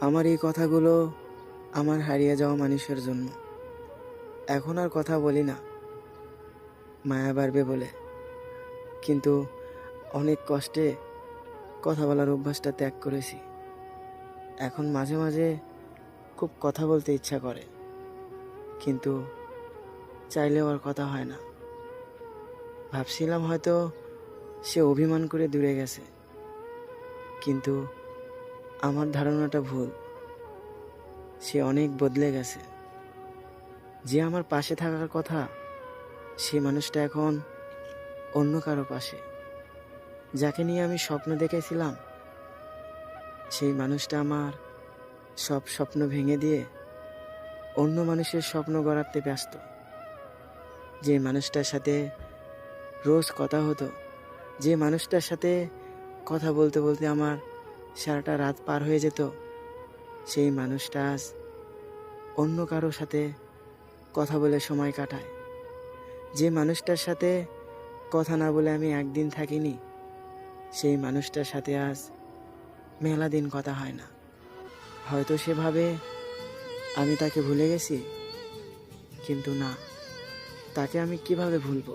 আমার এই কথাগুলো আমার হারিয়ে যাওয়া মানুষের জন্য। এখন আর কথা বলি না। মায়া বাড়বে বলে। কিন্তু অনেক কষ্টে কথা বলার অভ্যাসটা ত্যাগ করেছি। এখন মাঝে মাঝে খুব কথা বলতে ইচ্ছা করে। কিন্তু চাইলেও আর কথা হয় না। ভাবছিলাম হয়তো সে অভিমান করে দূরে গেছে। কিন্তু আমার ধারণাটা ভুল। সে অনেক বদলে গেছে। যে আমার পাশে থাকার কথা, সে মানুষটা এখন অন্য কারও পাশে। যাকে নিয়ে আমি স্বপ্ন দেখেছিলাম, সেই মানুষটা আমার সব স্বপ্ন ভেঙে দিয়ে অন্য মানুষের স্বপ্ন গড়াতে ব্যস্ত। যে মানুষটার সাথে রোজ কথা হতো, যে মানুষটার সাথে কথা বলতে বলতে আমার সারাটা রাত পার হয়ে যেত। সেই মানুষটা আজ অন্য কারোর সাথে কথা বলে সময় কাটায়। যে মানুষটার সাথে কথা না বলে আমি একদিন থাকিনি, সেই মানুষটার সাথে আজ মেলা দিন কথা হয় না। হয়তো সেভাবে আমি তাকে ভুলে গেছি, কিন্তু না, তাকে আমি কীভাবে ভুলবো?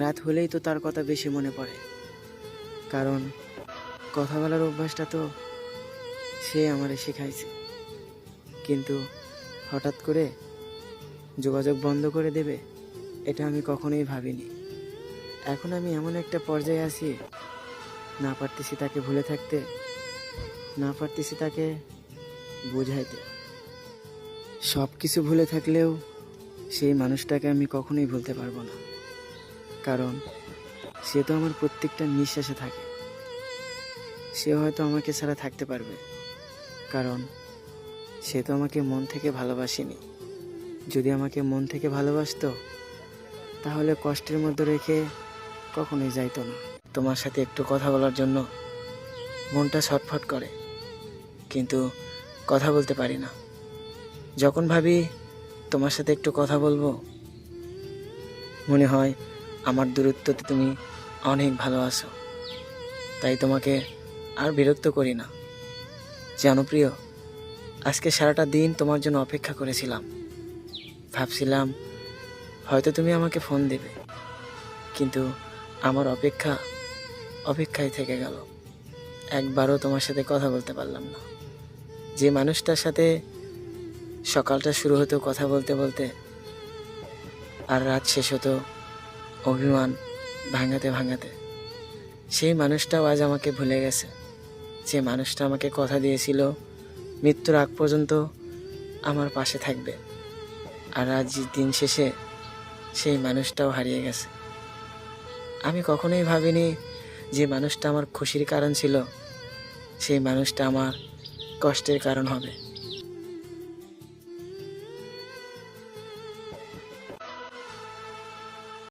রাত হলেই তো তার কথা বেশি মনে পড়ে, কারণ কথা বলার অভ্যাসটা তো সে আমারে শেখাইছে। কিন্তু হঠাৎ করে যোগাযোগ বন্ধ করে দেবে, এটা আমি কখনোই ভাবিনি। এখন আমি এমন একটা পর্যায়ে আছি, না পারতেছি তাকে ভুলে থাকতে, না পারতেছি তাকে বোঝাইতে। সব কিছু ভুলে থাকলেও সেই মানুষটাকে আমি কখনোই ভুলতে পারব না। কারণ সে তো আমার প্রত্যেকটা নিঃশ্বাসে থাকে। সে হয়তো আমাকে ছাড়া থাকতে পারবে। কারণ সে তো আমাকে মন থেকে ভালোবাসেনি। যদি আমাকে মন থেকে ভালোবাসতো, তাহলে কষ্টের মধ্যে রেখে কখনোই যাইতো না। তোমার সাথে একটু কথা বলার জন্য মনটা ছটফট করে, কিন্তু কথা বলতে পারি না। যখন ভাবি তোমার সাথে একটু কথা বলব, মনে হয় আমার দূরত্বতে তুমি অনেক ভালো আছো। তাই তোমাকে আর বিরক্ত করি না। জানো প্রিয়, আজকে সারাটা দিন তোমার জন্য অপেক্ষা করেছিলাম। ভাবছিলাম, হয়তো তুমি আমাকে ফোন দেবে। কিন্তু আমার অপেক্ষা অপেক্ষায় থেকে গেল। একবারও তোমার সাথে কথা বলতে পারলাম না। যে মানুষটার সাথে সকালটা শুরু হতো কথা বলতে বলতে, আর রাত শেষ হতো অভিমান ভাঙাতে ভাঙাতে, সেই মানুষটাও আজ আমাকে ভুলে গেছে। যে মানুষটা আমাকে কথা দিয়েছিল, মৃত্যুর আগ পর্যন্ত আমার পাশে থাকবে। আর আজ দিন শেষে সেই মানুষটাও হারিয়ে গেছে। আমি কখনোই ভাবিনি যে মানুষটা আমার খুশির কারণ ছিল, সেই মানুষটা আমার কষ্টের কারণ হবে।